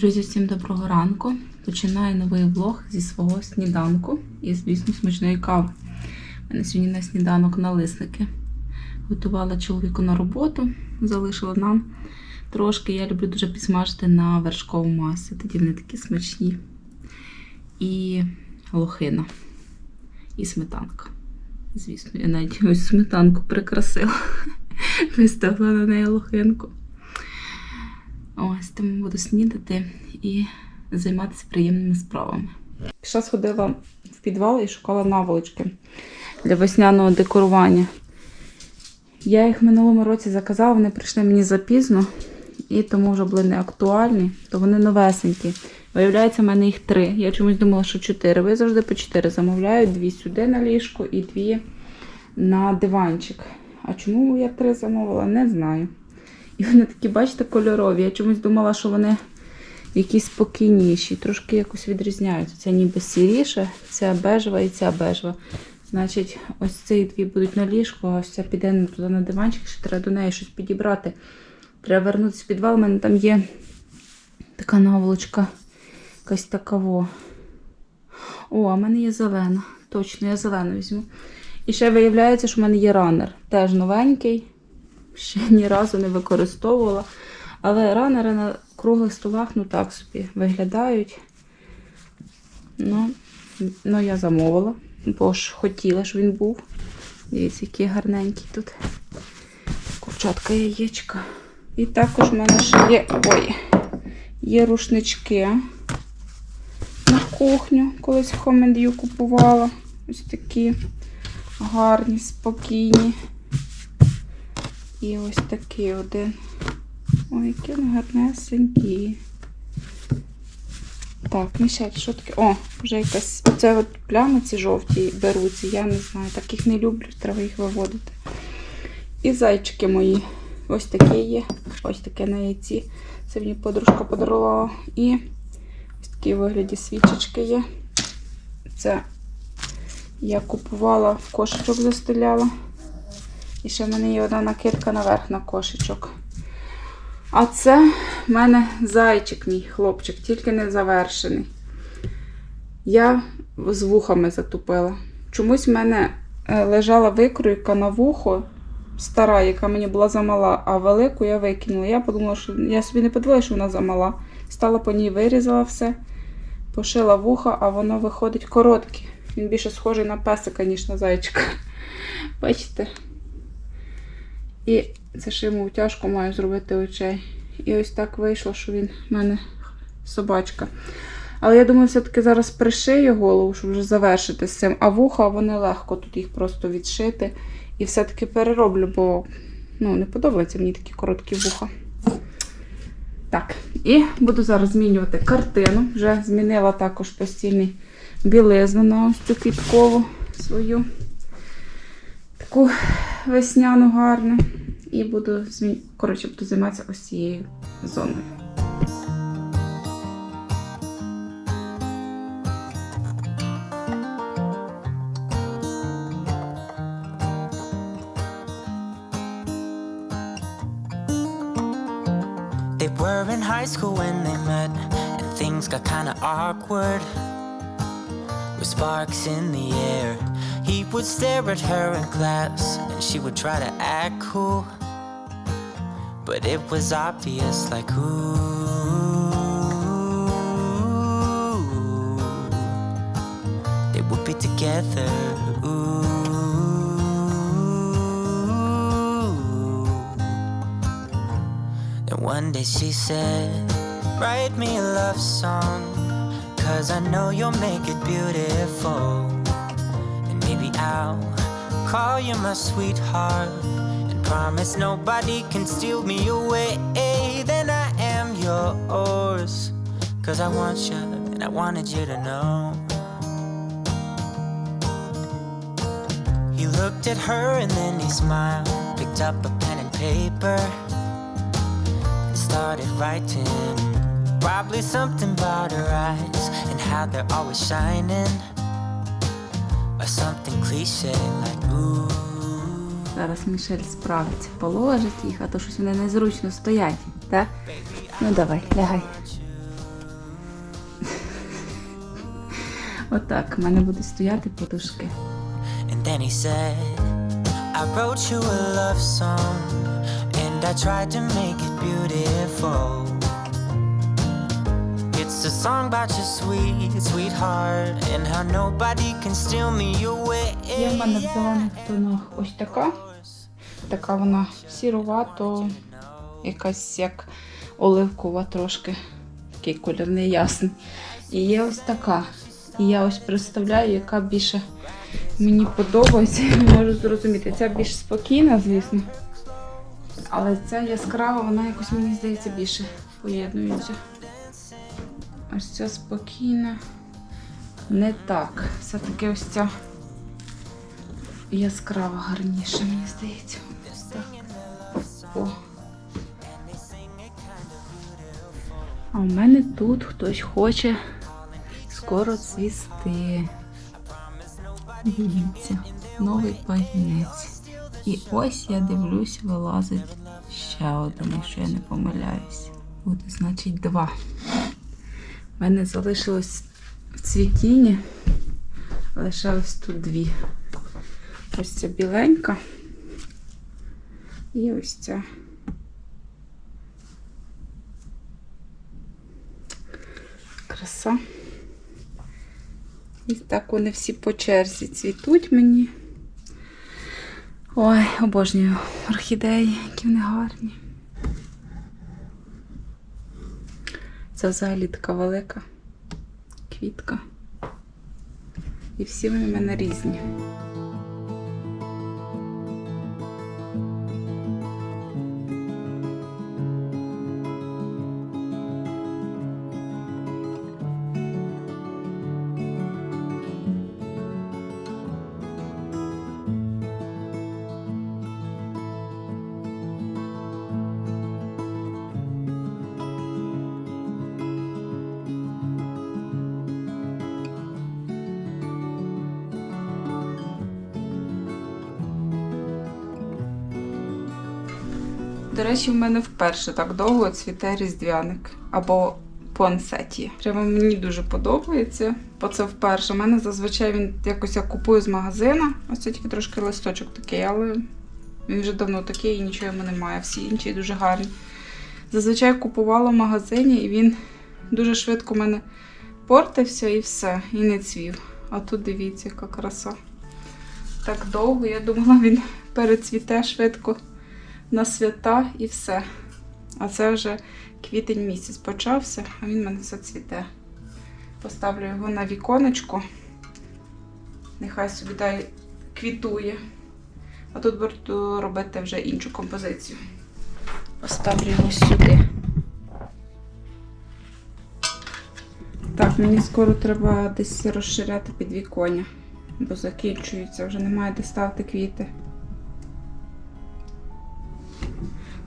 Друзі, всім доброго ранку. Починаю новий влог зі свого сніданку і, звісно, смачної кави. У мене сьогодні на сніданок налисники. Готувала чоловіку на роботу, залишила нам трошки. Я люблю дуже підсмажити на вершкову масі. Тоді вони такі смачні. І лохина, і сметанка. Звісно, я навіть ось сметанку прикрасила. Виставила на неї лохинку. Ось тому буду снідати і займатися приємними справами. Пішла сходила в підвал і шукала наволочки для весняного декорування. Я їх в минулому році заказала, вони прийшли мені запізно, і тому вже були не актуальні, то вони новесенькі. Виявляється, в мене їх три. Я чомусь думала, що чотири. Ви завжди по чотири замовляю, дві сюди на ліжко і дві на диванчик. А чому я три замовила, не знаю. І вони такі, бачите, кольорові. Я чомусь думала, що вони якісь спокійніші, трошки якось відрізняються. Це ніби сіріше, ця бежева і ця бежева. Значить, ось ці дві будуть на ліжку, а ось ця піде туди на диванчик, що треба до неї щось підібрати. Треба вернутися в підвал. У мене там є така наволочка, якась такаво. О, а в мене є зелена. Точно, я зелену візьму. І ще виявляється, що в мене є ранер. Теж новенький. Ще ні разу не використовувала. Але ранери на круглих столах, ну так собі, виглядають. Ну, ну я замовила, бо ж хотіла, щоб він був. Дивіться, які гарненькі тут. Курчатка яєчка. І також в мене ще є. Ой, є рушнички на кухню. Колись в Хомендію купувала. Ось такі гарні, спокійні. І ось такий один. Ой, які вони гарнесенькі. Так, Мішель, що таке? О, вже якась. Оце от плями ці жовті беруться, я не знаю. Таких не люблю, треба їх виводити. І зайчики мої. Ось такі є. Ось таке на яйці. Це мені подружка подарувала. І ось такі вигляді свічечки є. Це я купувала в кошечок застеляла. І ще в мене є одна накидка наверх на кошечок. А це в мене зайчик, мій хлопчик, тільки не завершений. Я з вухами затупила. Чомусь в мене е, лежала викройка на вухо, стара, яка мені була замала, а велику я викинула. Я подумала, що я собі не подивилася, що вона замала. Стала по ній, вирізала все, пошила вуха, а воно виходить коротке. Він більше схожий на песика, ніж на зайчика. Бачите? І це ще йому тяжко маю зробити очей. І ось так вийшло, що він в мене собачка. Але я думаю, все-таки зараз пришию голову, щоб вже завершити з цим. А вуха вони легко тут їх просто відшити. І все-таки перероблю, бо ну, не подобаються мені такі короткі вуха. Так, і буду зараз змінювати картину. Вже змінила також постільний білизну на ось цю квіткову свою. Таку весняну гарну. І буду змін... коротше, буду займатися ось цією зоною. They were in high school when they met, and things got kinda awkward. Sparks in the air, he would stare at her in class, and she would try to act cool. But it was obvious, like, ooh, they would be together, ooh. And one day she said, Write me a love song, cause I know you'll make it beautiful. And maybe I'll call you my sweetheart, and promise nobody can steal me away. Then I am yours, cause I want you, and I wanted you to know. He looked at her and then he smiled, picked up a pen and paper and started writing. Probably something about her eyes and how they're always shining. Or something cliche like ooh. Зараз Мішель справиться, положить їх, а то щось вони незручно стоять, так? Ну давай, лягай. Отак, в мене будуть стояти подушки. And then he said, I wrote you a love song, and I tried to make it beautiful. It's a song about your sweet, sweetheart, and how nobody can steal me away. Я в мене в зелених тонах ось така. Така вона сірувато, якась як оливкова трошки. Такий колір неясний. І є ось така. І я ось представляю, яка більше мені подобається. Можу зрозуміти. Ця більш спокійна, звісно. Але ця яскрава, вона якось, мені здається, більше поєднується. Ось ця спокійна. Не так. Все-таки ось ця яскрава гарніше, мені здається. Ось так. О. А у мене тут хтось хоче скоро цвісти. Дивіться, новий пагінець. І ось я дивлюсь, вилазить ще один, якщо я не помиляюсь. Буде, значить, два. У мене залишилось в цвітінні лише ось тут дві. Ось ця біленька. І ось ця. Краса. І так вони всі по черзі цвітуть мені. Ой, обожнюю орхідеї, які вони гарні. Це взагалі така велика квітка. І всі вони в мене різні. Речі, в мене вперше так довго цвіте різдвяник або понсеті. Прямо мені дуже подобається, бо це вперше. У мене зазвичай він якось я купую з магазина. Ось це тільки трошки листочок такий, але він вже давно такий і нічого йому немає. Всі інші дуже гарні. Зазвичай купувала в магазині, і він дуже швидко в мене портився і все, і не цвів. А тут дивіться, яка краса. Так довго, я думала, він перецвіте швидко на свята і все. А це вже квітень місяць почався, а він мене все цвіте. Поставлю його на віконечко. Нехай собі дай квітує. А тут буду робити вже іншу композицію. Поставлю його сюди. Так, мені скоро треба десь розширяти підвіконня, бо закінчується, вже немає де ставити квіти.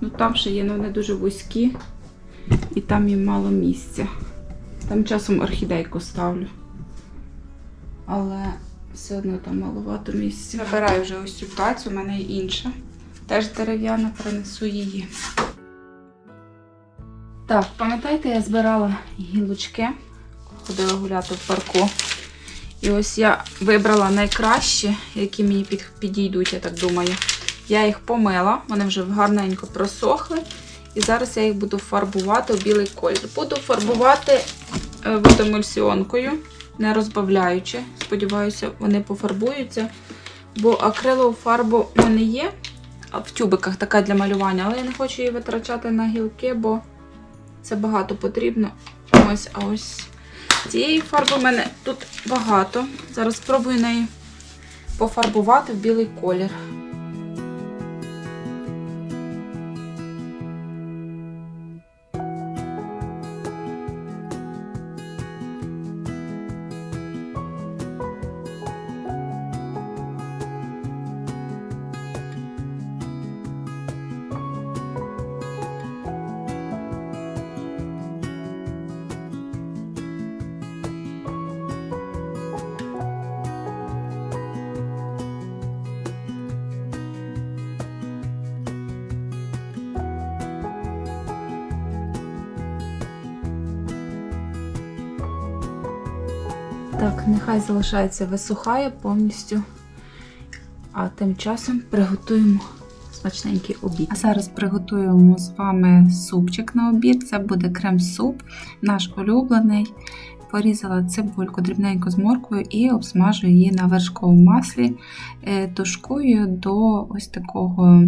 Ну там ще є, але вони дуже вузькі, і там їм мало місця. Там часом орхідейку ставлю. Але все одно там маловато місця. Забираю вже ось цю тацю, у мене є інша. Теж дерев'яна, принесу її. Так, пам'ятаєте, я збирала гілочки, ходила гуляти в парку. І ось я вибрала найкращі, які мені підійдуть, я так думаю. Я їх помила, вони вже гарненько просохли. І зараз я їх буду фарбувати у білий колір. Буду фарбувати е, водоемульсіонкою, не розбавляючи. Сподіваюся, вони пофарбуються. Бо акрилову фарбу в мене є в тюбиках така для малювання, але я не хочу її витрачати на гілки, бо це багато потрібно. Ось, а ось цієї фарби в мене тут багато. Зараз спробую нею пофарбувати в білий колір. Нехай залишається висухає повністю. А тим часом приготуємо смачненький обід. А зараз приготуємо з вами супчик на обід. Це буде крем-суп, наш улюблений. Порізала цибульку дрібненько з морквою і обсмажую її на вершковому маслі, е, тушкую до ось такого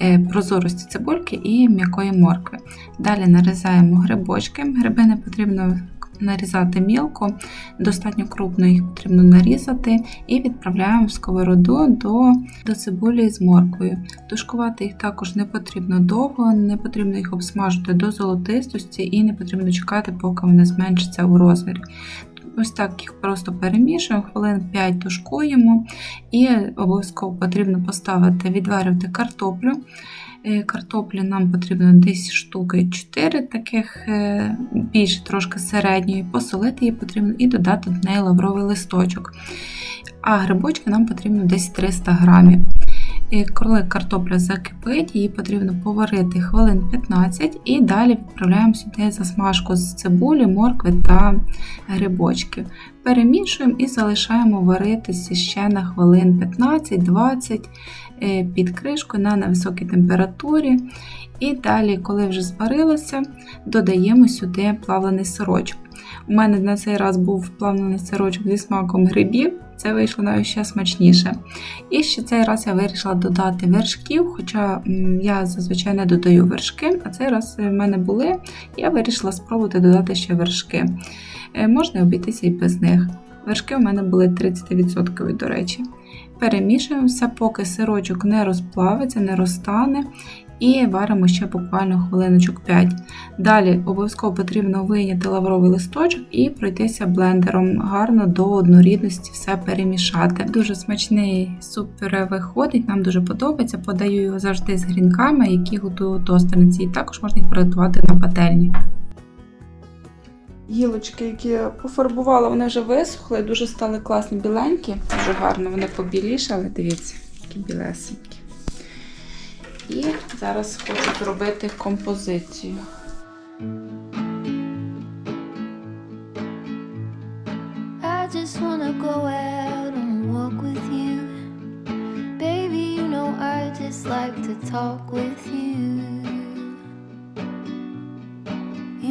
е, прозорості цибульки і м'якої моркви. Далі нарізаємо грибочки. Гриби не потрібно нарізати мілко, достатньо крупно їх потрібно нарізати і відправляємо в сковороду до, до цибулі з морквою. Тушкувати їх також не потрібно довго, не потрібно їх обсмажити до золотистості і не потрібно чекати, поки вони зменшаться у розмірі. Ось так їх просто перемішуємо, хвилин 5 тушкуємо, і обов'язково потрібно поставити відварювати картоплю. Е, Картоплі нам потрібно десь штуки 4 таких е, більш трошки середньої, посолити її потрібно і додати до неї лавровий листочок. А грибочки нам потрібно десь 300 грамів. І Коли картопля закипить, її потрібно поварити хвилин 15 і далі відправляємо сюди засмажку з цибулі, моркви та грибочків. Перемішуємо і залишаємо варитися ще на хвилин 15-20 е, під кришкою на невисокій температурі. І далі, коли вже зварилося, додаємо сюди плавлений сирочок. У мене на цей раз був плавлений сирочок зі смаком грибів, це вийшло навіть ще смачніше. І ще цей раз я вирішила додати вершків, хоча я зазвичай не додаю вершки, а цей раз в мене були, я вирішила спробувати додати ще вершки. Е, Можна обійтися і без них. Вершки у мене були 30%, до речі. Перемішуємо все, поки сирочок не розплавиться, не розтане. І варимо ще буквально хвилиночок 5. Далі обов'язково потрібно вийняти лавровий листочок і пройтися блендером гарно до однорідності все перемішати. Дуже смачний суп пюре виходить, нам дуже подобається. Подаю його завжди з грінками, які готую тостерниці. І також можна їх приготувати на пательні. Гілочки, які я пофарбувала, вони вже висохли, дуже стали класні біленькі, дуже гарно вони побілішали. Дивіться, які білесенькі. І зараз хочу зробити композицію. I just wanna go out on walk with you. Baby, you know I just like to talk with you.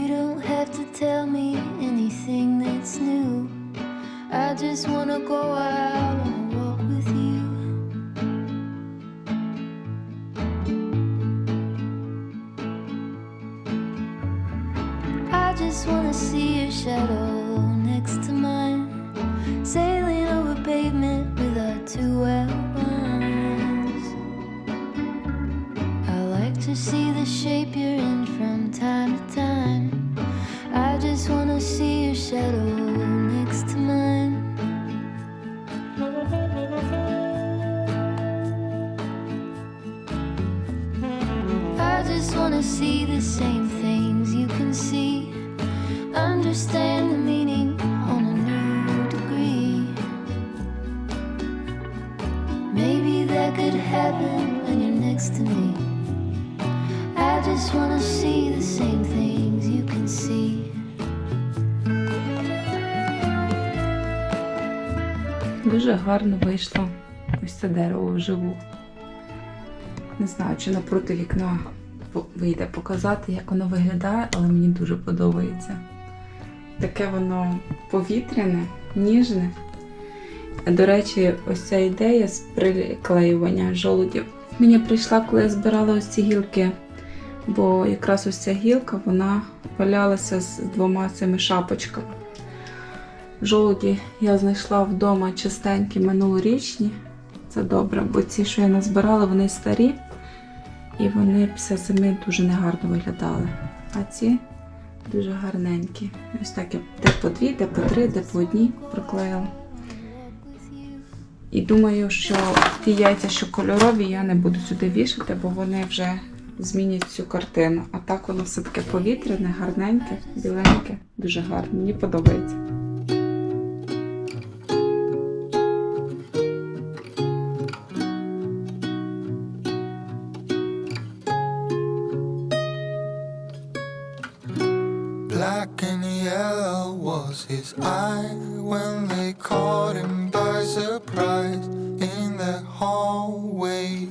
You don't have to tell me anything that's new. I just wanna go out on a walk with you. I just wanna see your shadow next to mine. Sailing over pavement with our two outlines. I like to see the shape you're in see your shadow next to mine. I just wanna see the same things you can see. Understand the meaning on a new degree. Maybe that could happen when you're next to me. I just wanna see the same things you can see. Дуже гарно вийшло ось це дерево вживу. Не знаю, чи напроти вікна вийде показати, як воно виглядає, але мені дуже подобається. Таке воно повітряне, ніжне. До речі, ось ця ідея з приклеювання жолудів. Мені прийшла, коли я збирала ось ці гілки, бо якраз ось ця гілка вона валялася з двома цими шапочками. Жолуді я знайшла вдома чистенькі минулорічні. Це добре, бо ці, що я назбирала, вони старі і вони після зими дуже негарно виглядали. А ці дуже гарненькі. Ось так я де по дві, де по три, де по одній проклеїла. І думаю, що ті яйця, що кольорові, я не буду сюди вішати, бо вони вже змінять цю картину. А так воно все таке повітряне, гарненьке, біленьке, дуже гарно. Мені подобається. was was his eye when they caught him by surprise in the hallway.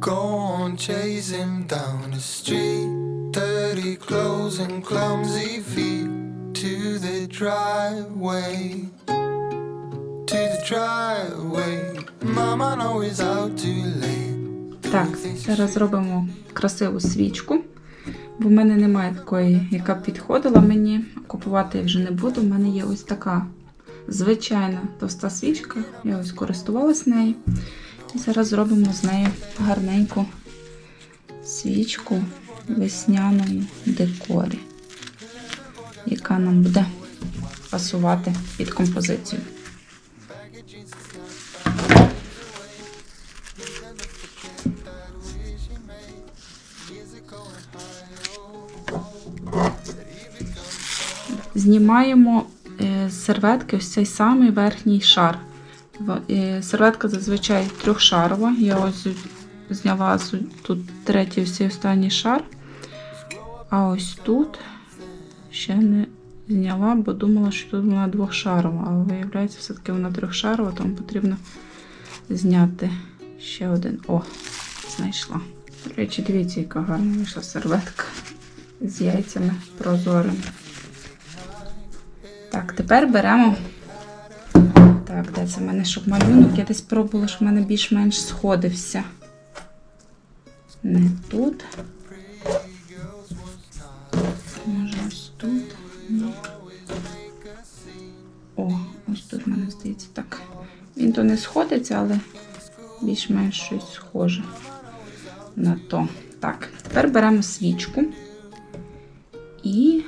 Go on, chase him down the street. Dirty clothes and clumsy feet to the driveway. To the driveway. Mama know he's out too late. Так, зараз зробимо красиву свічку. Бо в мене немає такої, яка б підходила мені. Купувати я вже не буду. У мене є ось така звичайна товста свічка. Я ось користувалась нею. І зараз зробимо з нею гарненьку свічку в весняному декорі, яка нам буде пасувати під композицію. Знімаємо е, з серветки ось цей самий верхній шар. Е, Серветка зазвичай трьохшарова. Я ось зняла тут третій ось цей останній шар. А ось тут ще не зняла, бо думала, що тут вона двохшарова. Але виявляється, все-таки вона трьохшарова, тому потрібно зняти ще один. О, знайшла. До речі, дивіться, яка гарна вийшла серветка з яйцями прозорими. Так, тепер беремо. Так, де це в мене щоб малюнок? Я десь пробувала, щоб в мене більш-менш сходився. Не тут. Може, ось тут. О, ось тут в мене здається так. Він то не сходиться, але більш-менш щось схоже на то. Так, тепер беремо свічку і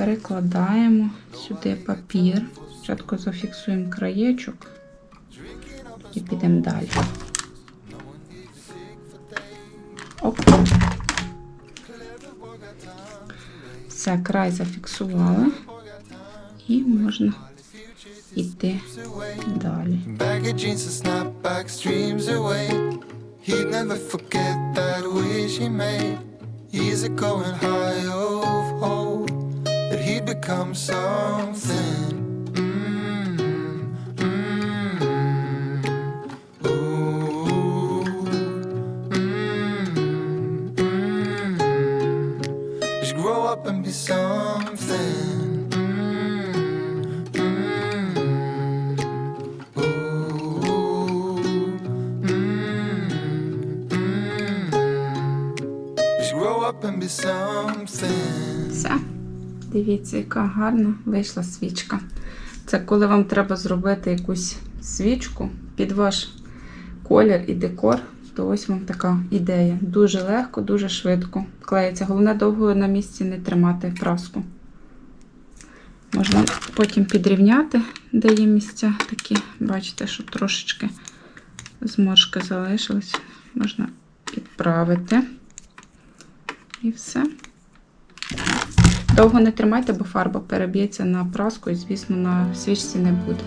перекладаємо сюди папір. Спочатку зафіксуємо краєчок і підемо далі. Оп. Все, край зафіксували. І можна йти далі. He'd never forget that wish he made. Years ago and high hope that he'd become something. Mm, Дивіться, яка гарна вийшла свічка. Це коли вам треба зробити якусь свічку під ваш колір і декор, то ось вам така ідея. Дуже легко, дуже швидко клеїться. Головне довго на місці не тримати праску. Можна потім підрівняти, де є місця такі. Бачите, що трошечки зморшки залишились. Можна підправити. І все. Довго не тримайте, бо фарба переб'ється на праску і, звісно, на свічці не буде.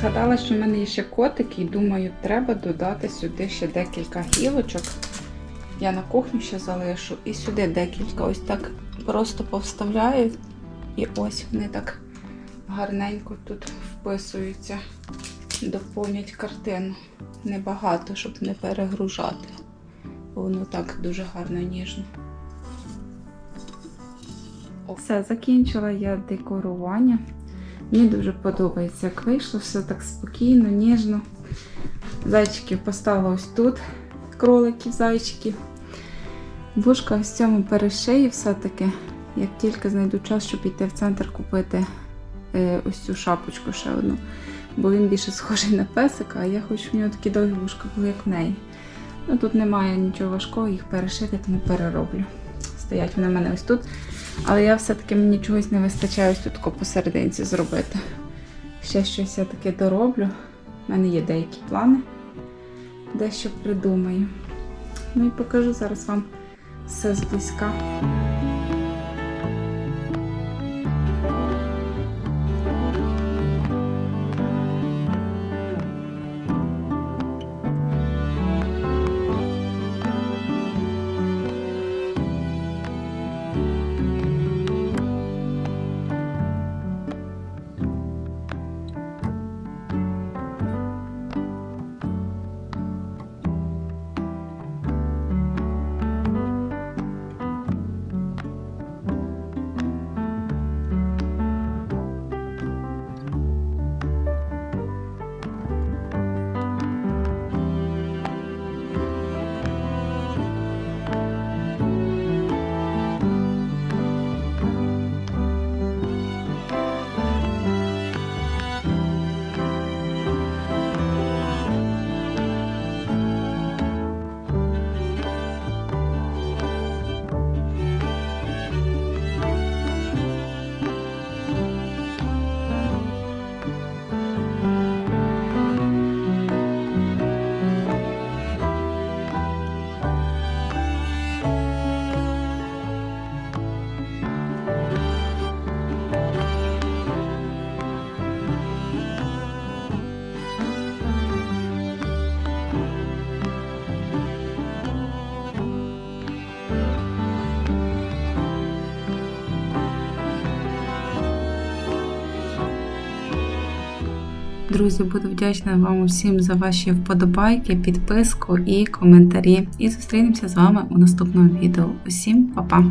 Згадала, що в мене є ще котики, і думаю, треба додати сюди ще декілька гілочок. Я на кухню ще залишу і сюди декілька. Ось так просто повставляю. І ось вони так гарненько тут вписуються доповнять картину. Небагато, щоб не перегружати. Воно так дуже гарно ніжно. Все, закінчила я декорування. Мені дуже подобається, як вийшло, все так спокійно, ніжно. Зайчиків поставила ось тут, кроликів, зайчиків. Вушка ось цьому перешию все-таки, як тільки знайду час, щоб піти в центр купити е, ось цю шапочку ще одну бо він більше схожий на песика, а я хочу, в нього такі довгі вушка були, як в неї. Ну тут немає нічого важкого, їх перешити, тому перероблю. Стоять вони в мене ось тут. Але я все-таки мені чогось не вистачає ось тут посерединці зробити. Ще щось я таке дороблю. У мене є деякі плани. Дещо придумаю. Ну і покажу зараз вам все зблизька. Друзі, буду вдячна вам усім за ваші вподобайки, підписку і коментарі. І зустрінемося з вами у наступному відео. Усім па-па!